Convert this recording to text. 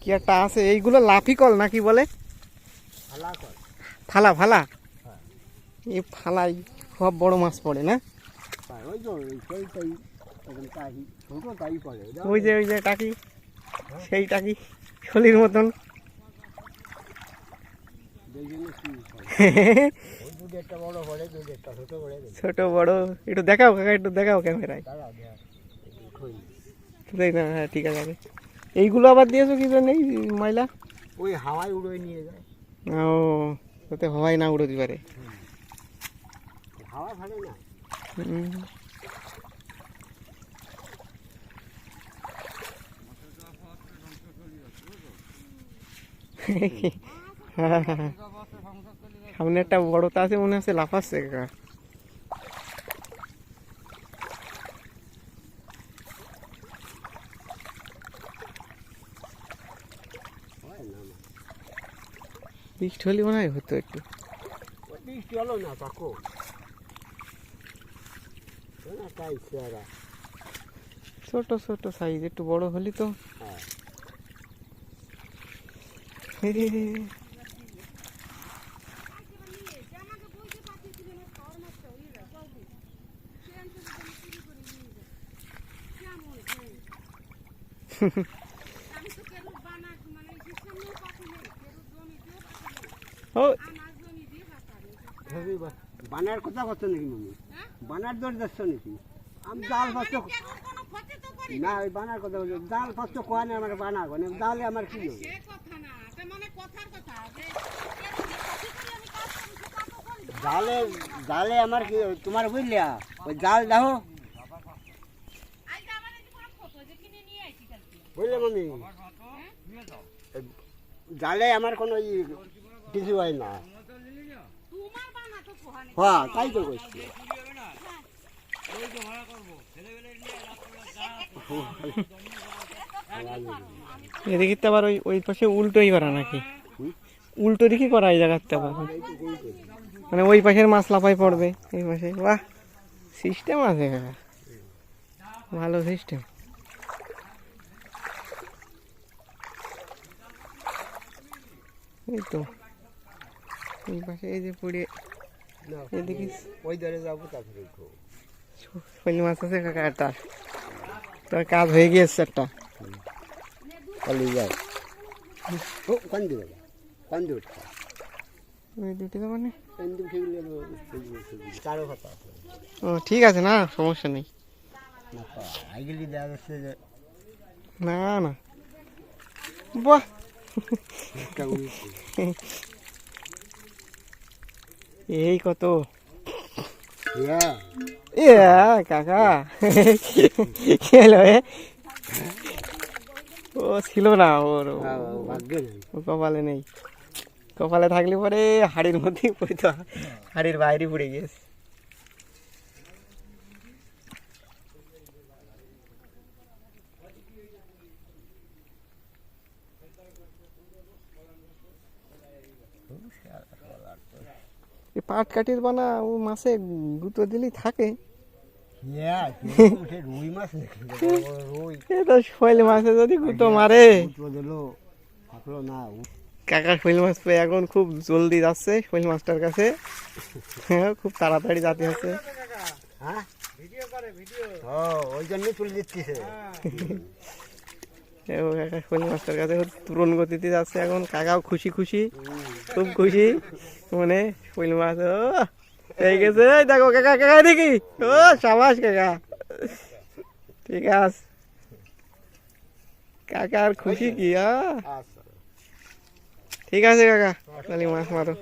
কি একটা আছে? এইগুলো লাফি কল নাকি বলে? ফালা ফালা। এই ফালাই সব বড় মাছ পড়ে না? ওই যে ওই যে টাকি সেই টাকি শলির মতন। কি ছোট বড় একটু দেখাও কাকা একটু দেখাও ক্যামেরায়। না হ্যাঁ ঠিক আছে এইগুলো আবার দিয়েছ কি জন্য এই ময়লা? ওই হাওয়ায় উড়ে নিয়ে যায়। ও যাতে হওয়াই না উড়তে পারে। হাওয়া ভালো না। সামনে একটা বড়টা আছে মনে হচ্ছে লাফাচ্ছে কাকা হয় না না বৃষ্টি হলে মনে হয় হতো একটু। বৃষ্টি হলো না তাই চেহারা। ছোট ছোট সাইজ একটু বড় হলি তো। হ্যাঁ আমি তো কেরু বানা মানে সিস্টেমে পাখি নেই কেরু জমি দিয়ে ও। বানার কথা করছ নাকি মামি? হ্যাঁ? বানার দর যাচ্ছ নাকি? আমি জাল পাচ্ছ কেরুর কোনো ক্ষতি তো করি না ওই বানার কথা বলছো। জাল পাচ্ছ আমার বানা কোনে। জালে আমার কি হবে? সে কথা না সে মানে জালে জালে আমার কি তোমার বুঝলিয়া ওই জাল দেখো। কালকে? বুঝলে মামি? জালে আমার কোনো ই কিছু হয় না। তো হ্যাঁ তাই তো করছি এদিকে তো আবার ওই ওই পাশে উল্টোই করা নাকি? উল্টো দিকে করা এই জায়গাতে আবার। মানে ওই পাশের মাছ লাফাই পড়বে এই পাশে। বাহ সিস্টেম আছে কাকা ভালো সিস্টেম এই তো। এই পাশে এই যে পড়ে। না, এদিকে ওই ধরে যাব তারপরে। শৈল মাছ আছে কাকা একটা তোর। কাজ হয়ে গিয়েছে একটা। চলে যায় ও কান দিবে কান দিবে ওই দুটি তো মানে ও ঠিক আছে না সমস্যা নেই। না না বাহ। এই কত? ইয়া। কাকা। কি হলো এ? ও ছিল না ওর ও- হ্যাঁ, ও কপালে নেই। কপালে থাকলে পরে হাড়ির মধ্যেই পড়তো হাড়ির বাইরে পড়ে গিয়েছে পাট কাঠির বানা ও মাছে গুঁতো দিলেই থাকে। কীরকম সে রুই মাছ নাকি বড় বড় রুই। এ তো শৈল মাছে যদি গুঁতো মারে। কাকা শৈল মাছ পেয়ে এখন খুব জলদি যাচ্ছে শৈল মাছটার কাছে। হ্যাঁ খুব তাড়াতাড়ি যাতে হচ্ছে। হ্যাঁ? ও ওই জন্যই তুলে দিচ্ছি সে এ ও কাকা শৈল মাছটার কাছে তুরন গতিতে যাচ্ছে এখন। কাকাও খুশি খুশি খুব খুশি। মানে শৈল মাছ ও এই গেছে। এই দেখো কাকা কাকা দেখি ও সাবাস কাকা। ঠিক আছে। কাকার খুশি কি হ্যাঁ আচ্ছা। ঠিক আছে কাকা। তাহলে মাছ মারো।